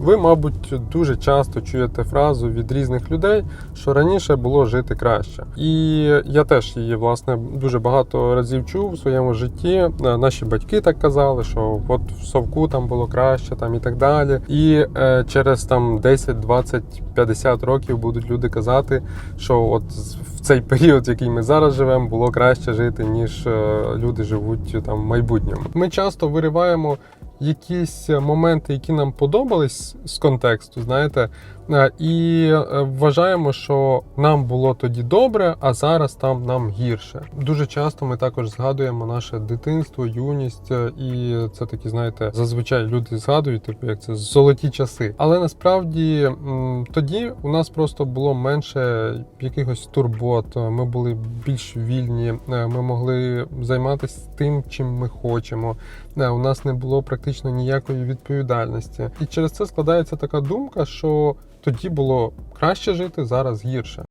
Ви, мабуть, дуже часто чуєте фразу від різних людей, що раніше було жити краще. І я теж її власне дуже багато разів чув у своєму житті. Е, Наші батьки так казали, що от в совку там було краще, там і так далі. І е, через там 10, 20, 50 років будуть люди казати, що от в цей період, в який ми зараз живемо, було краще жити, ніж е, люди живуть там в майбутньому. Ми часто вириваємо якісь моменти, які нам подобались з контексту, знаєте, е, і е, вважаємо, що нам було тоді добре, а зараз там нам гірше. Дуже часто ми також згадуємо наше дитинство, юність, е, і це такі, знаєте, зазвичай люди згадують, типу, як це золоті часи. Але насправді тоді у нас просто було менше якихось турбот. Ми були більш вільні, е, ми могли займатися тим, чим ми хочемо. Е, У нас не було практично ніякої відповідальності. І через це складається така думка, що тоді було краще жити, зараз гірше.